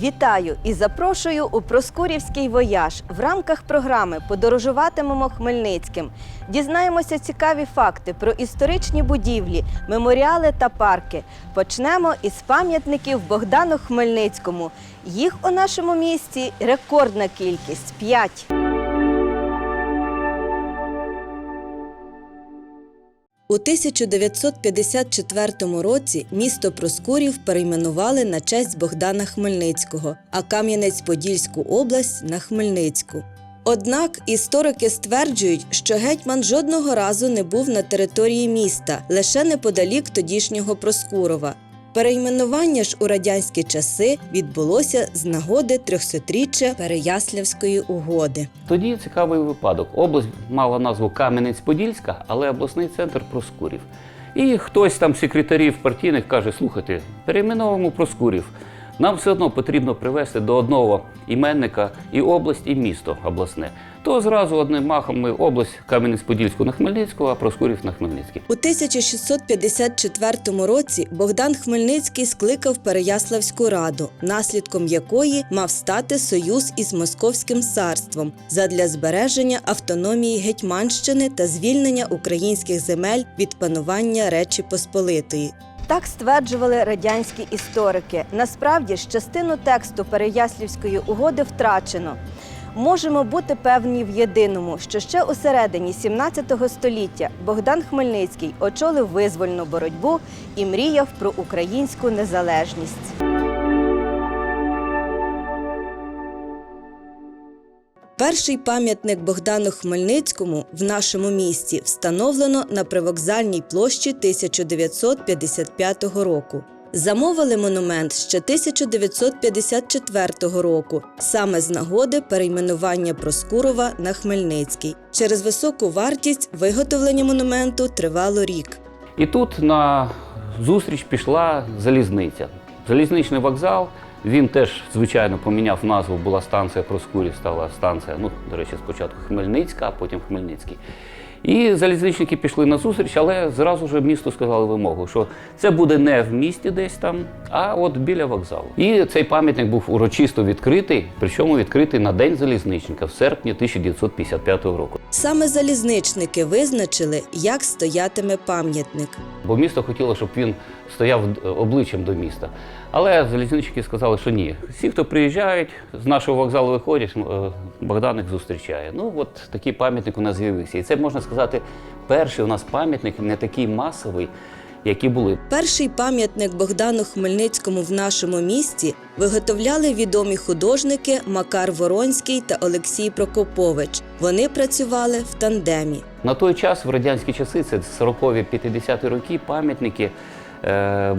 Вітаю і запрошую у Проскурівський вояж. В рамках програми подорожуватимемо Хмельницьким. Дізнаємося цікаві факти про історичні будівлі, меморіали та парки. Почнемо із пам'ятників Богдану Хмельницькому. Їх у нашому місті рекордна кількість п'ять. У 1954 році місто Проскурів перейменували на честь Богдана Хмельницького, а Кам'янець-Подільську область на Хмельницьку. Однак історики стверджують, що гетьман жодного разу не був на території міста, лише неподалік тодішнього Проскурова. Перейменування ж у радянські часи відбулося з нагоди 300-річчя Переяславської угоди. Тоді цікавий випадок. Область мала назву Кам'янець-Подільська, але обласний центр Проскурів. І хтось там секретарів партійних каже: слухайте, перейменовуємо Проскурів. Нам все одно потрібно привести до одного іменника і область, і місто обласне. То зразу одним махом ми область Кам'янець-Подільську на Хмельницьку, а Проскурів на Хмельницький. У 1654 році Богдан Хмельницький скликав Переяславську раду, наслідком якої мав стати союз із Московським царством задля збереження автономії Гетьманщини та звільнення українських земель від панування Речі Посполитої. Так стверджували радянські історики. Насправді ж частину тексту Переяслівської угоди втрачено. Можемо бути певні в єдиному, що ще у середині 17 століття Богдан Хмельницький очолив визвольну боротьбу і мріяв про українську незалежність. Перший пам'ятник Богдану Хмельницькому в нашому місті встановлено на привокзальній площі 1955 року. Замовили монумент ще 1954 року, саме з нагоди перейменування Проскурова на Хмельницький. Через високу вартість виготовлення монументу тривало рік. І тут на зустріч пішла залізниця. Залізничний вокзал. Він теж, звичайно, поміняв назву, була станція Проскурів, стала станція, ну, до речі, спочатку Хмельницька, а потім Хмельницький. І залізничники пішли на зустріч, але зразу ж місту сказали вимогу, що це буде не в місті десь там, а от біля вокзалу. І цей пам'ятник був урочисто відкритий, причому відкритий на День залізничника в серпні 1955 року. Саме залізничники визначили, як стоятиме пам'ятник. Бо місто хотіло, щоб він стояв е, обличчям до міста. Але залізничники сказали, що ні. Всі, хто приїжджають, з нашого вокзалу виходять, е, Богдан їх зустрічає. Ну от такий пам'ятник у нас з'явився. І це можна сказати, перший у нас пам'ятник не такий масовий, які були. Перший пам'ятник Богдану Хмельницькому в нашому місті виготовляли відомі художники Макар Воронський та Олексій Прокопович. Вони працювали в тандемі. На той час, в радянські часи, це 40-ві, 50-ті роки, пам'ятники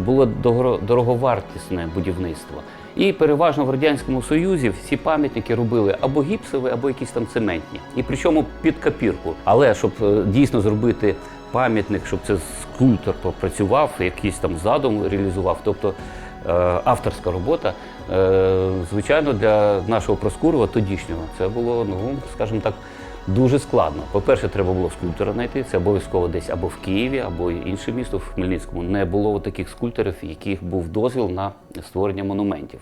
було дорого- дороговартісне будівництво. І переважно в Радянському Союзі всі пам'ятники робили або гіпсові, або якісь там цементні. І причому під копірку. Але щоб е, дійсно зробити пам'ятник, щоб це скульптор попрацював, якийсь там задум реалізував, тобто е, авторська робота, е, звичайно, для нашого Проскурова тодішнього це було, ну, скажімо так, Дуже складно. По-перше, треба було скульптора знайти. Це обов'язково десь або в Києві, або інше місто в Хмельницькому. Не було таких скульпторів, яких був дозвіл на створення монументів.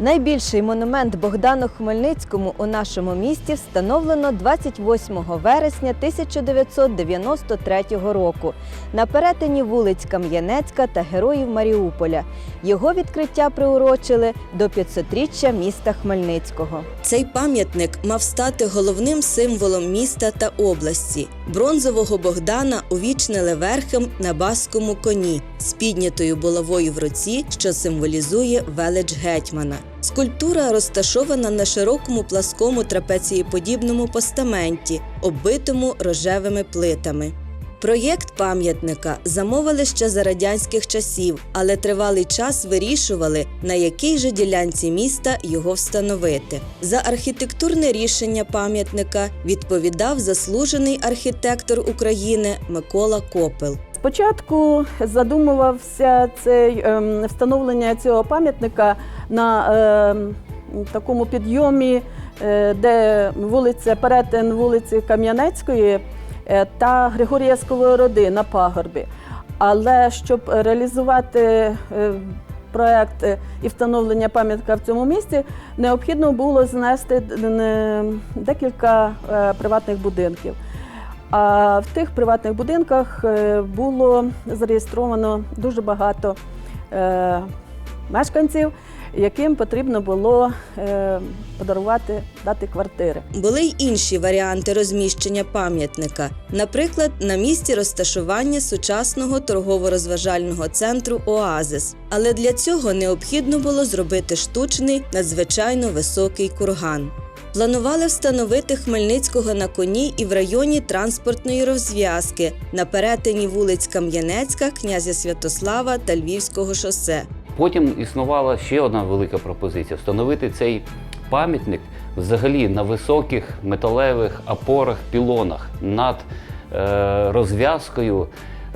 Найбільший монумент Богдану Хмельницькому у нашому місті встановлено 28 вересня 1993 року на перетині вулиць Кам'янецька та Героїв Маріуполя. Його відкриття приурочили до 500-річчя міста Хмельницького. Цей пам'ятник мав стати головним символом міста та області. Бронзового Богдана увічнили верхом на баскому коні з піднятою булавою в руці, що символізує велич гетьмана. Скульптура розташована на широкому пласкому трапецієподібному постаменті, оббитому рожевими плитами. Проєкт пам'ятника замовили ще за радянських часів, але тривалий час вирішували, на якій же ділянці міста його встановити. За архітектурне рішення пам'ятника відповідав заслужений архітектор України Микола Копел. Спочатку задумувався цей ем, встановлення цього пам'ятника на ем, такому підйомі, е, де вулиця перетин вулиці Кам'янецької е, та Григорія Сковороди на пагорбі. Але щоб реалізувати е, проект е, і встановлення пам'ятка в цьому місці, необхідно було знести декілька е, приватних будинків. А в тих приватних будинках е, було зареєстровано дуже багато е, мешканців, яким потрібно було е, подарувати дати квартири. Були й інші варіанти розміщення пам'ятника, наприклад, на місці розташування сучасного торгово-розважального центру Оазис. Але для цього необхідно було зробити штучний надзвичайно високий курган. Планували встановити Хмельницького на коні і в районі транспортної розв'язки на перетині вулиць Кам'янецька, князя Святослава та Львівського шосе. Потім існувала ще одна велика пропозиція встановити цей пам'ятник взагалі на високих металевих опорах, пілонах над е, розв'язкою.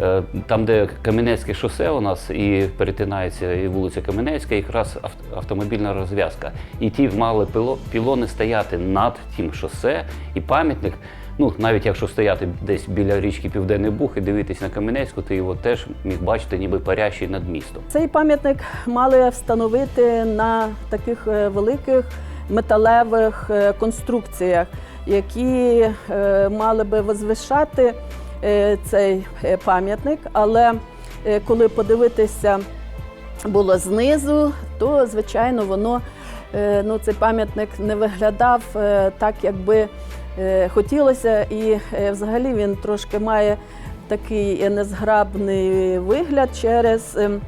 е, Там, де Кам'янецьке шосе у нас і перетинається і вулиця Кам'янецька, якраз автомобільна розв'язка. І ті мали пілони стояти над тим шосе, і пам'ятник, ну навіть якщо стояти десь біля річки Південний Буг і дивитись на Кам'янецьку, ти його теж міг бачити, ніби парящий над містом. Цей пам'ятник мали встановити на таких е, великих металевих е, конструкціях, які е, мали би возвишати цей пам'ятник. Але коли подивитися було знизу, то звичайно воно ну, цей пам'ятник не виглядав так, як би е, хотілося, і е, взагалі він трошки має такий незграбний вигляд через ем,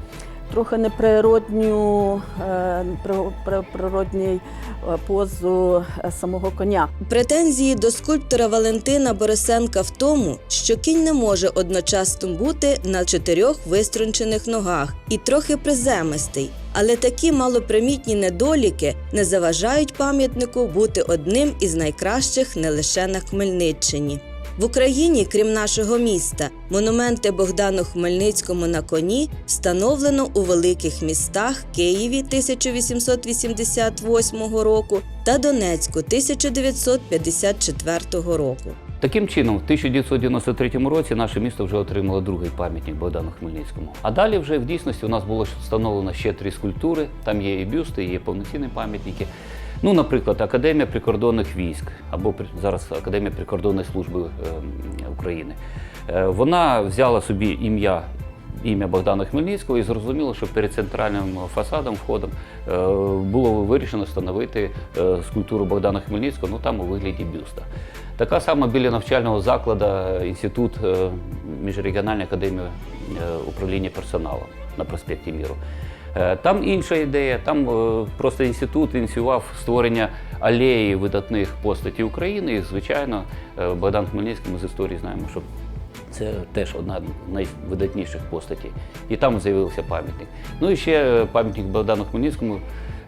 трохи неприродню е, при- при- природній е, позу е, самого коня. Претензії до скульптора Валентина Борисенка в тому, що кінь не може одночасно бути на чотирьох виструнчених ногах і трохи приземистий. Але такі малопримітні недоліки не заважають пам'ятнику бути одним із найкращих не лише на Хмельниччині. В Україні, крім нашого міста, монументи Богдану Хмельницькому на коні встановлено у великих містах Києві 1888 року та Донецьку 1954 року. Таким чином, в 1993 році наше місто вже отримало другий пам'ятник Богдану Хмельницькому. А далі вже в дійсності у нас було встановлено ще три скульптури. Там є і бюсти, є повноцінні пам'ятники. Ну, наприклад, Академія прикордонних військ або зараз Академія прикордонної служби ем, України. Е, Вона взяла собі ім'я. Ім'я Богдана Хмельницького і зрозуміло, що перед центральним фасадом, входом, е, було вирішено встановити е, скульптуру Богдана Хмельницького, ну там у вигляді бюста. Така сама біля навчального закладу інститут міжрегіональної академії управління персоналом на проспекті Міру. Е, Там інша ідея, там е, просто інститут ініціював створення алеї видатних постатей України. І, звичайно, е, Богдан Хмельницький ми з історії знаємо, що це теж одна з найвидатніших постатей. І там з'явився пам'ятник. Ну і ще пам'ятник Богдану Хмельницькому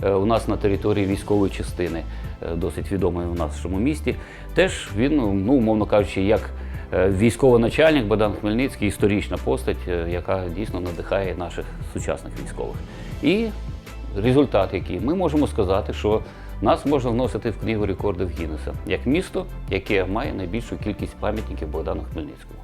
у нас на території військової частини, досить відомий у нашому місті. Теж він, ну, умовно кажучи, як е, військовий начальник Богдан Хмельницький, історична постать, е, яка дійсно надихає наших сучасних військових. І результат який? Ми можемо сказати, що нас можна вносити в книгу рекордів Гіннеса як місто, яке має найбільшу кількість пам'ятників Богдану Хмельницькому.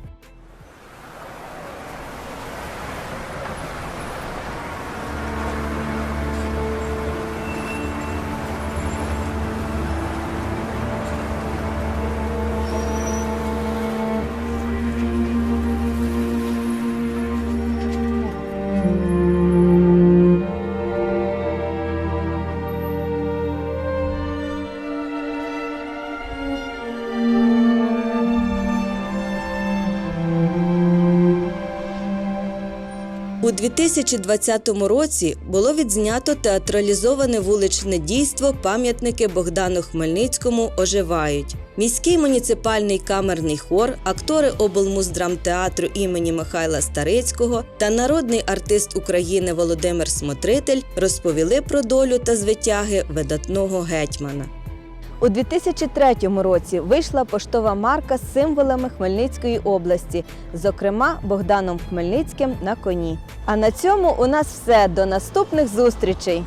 У 2020 році було відзнято театралізоване вуличне дійство Пам'ятники Богдану Хмельницькому оживають. Міський муніципальний камерний хор, актори облмуздрамтеатру імені Михайла Старицького та народний артист України Володимир Смотритель розповіли про долю та звитяги видатного гетьмана. У 2003 році вийшла поштова марка з символами Хмельницької області, зокрема Богданом Хмельницьким на коні. А на цьому у нас все. До наступних зустрічей!